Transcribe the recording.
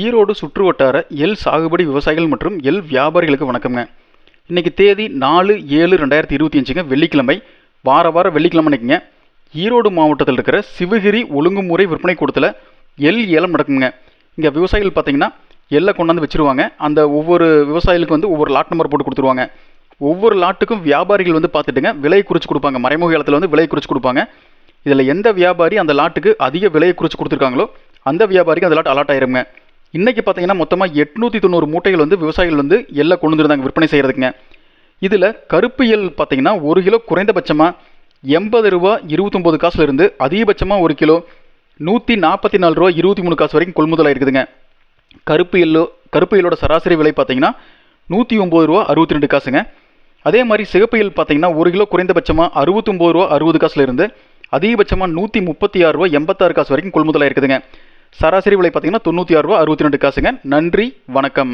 ஈரோடு சுற்று வட்டார எல் சாகுபடி விவசாயிகள் மற்றும் எள் வியாபாரிகளுக்கு வணக்கம்ங்க. இன்னைக்கு தேதி நாலு ஏழு ரெண்டாயிரத்தி இருபத்தி அஞ்சுங்க. வெள்ளிக்கிழமை வார வாரம் வெள்ளிக்கிழமை அன்னைக்குங்க. ஈரோடு மாவட்டத்தில் இருக்கிற சிவகிரி ஒழுங்குமுறை விற்பனை கூடத்தில் எல் ஏலம் நடக்குங்க. இங்கே விவசாயிகள் பார்த்தீங்கன்னா எல்லை கொண்டாந்து வச்சிருவாங்க. அந்த ஒவ்வொரு விவசாயிகளுக்கு வந்து ஒவ்வொரு லாட் நம்பர் போட்டு கொடுத்துருவாங்க. ஒவ்வொரு லாட்டுக்கும் வியாபாரிகள் வந்து பார்த்துட்டுங்க விலை குறித்து கொடுப்பாங்க. மறைமுக இடத்துல வந்து விலை குறித்து கொடுப்பாங்க. இதில் எந்த வியாபாரி அந்த லாட்டுக்கு அதிக விலையை குறித்து கொடுத்துருக்காங்களோ அந்த வியாபாரிக்கு அந்த லாட் அலாட் ஆயிருங்க இன்றைக்கி பார்த்தீங்கன்னா மொத்தமாக எட்நூற்றி தொண்ணூறு மூட்டைகள் வந்து விவசாயிகள் வந்து எல்லாம் கொண்டு வந்துருந்தாங்க விற்பனை செய்கிறதுக்குங்க இதில் கருப்பு எல் பார்த்தீங்கன்னா ஒரு கிலோ குறைந்தபட்சமாக எண்பது ரூபா இருபத்தொம்போது காசுல இருந்து அதிகபட்சமாக ஒரு கிலோ நூற்றி நாற்பத்தி நாலு ரூபா இருபத்தி மூணு காசு வரைக்கும் கொள்முதல் இருக்குதுங்க கருப்பு எல்லோ கருப்பு எல்லோட சராசரி விலை பார்த்தீங்கன்னா நூற்றி ஒம்பது ரூபா அறுபத்தி ரெண்டு காசுங்க. அதே மாதிரி சிகப்பு எல் பார்த்தீங்கன்னா ஒரு கிலோ குறைந்தபட்சமாக அறுபத்தொம்போது ரூபா அறுபது காசுல இருந்து அதிகபட்சமாக நூற்றி முப்பத்தி ஆறு ரூபா எண்பத்தாறு காசு வரைக்கும் கொள்முதலாக இருக்குதுங்க சராசரி விலை பார்த்தீங்கன்னா தொண்ணூற்றி ஆறு ரூபா அறுபத்தி ரெண்டு காசுங்க. நன்றி வணக்கம்.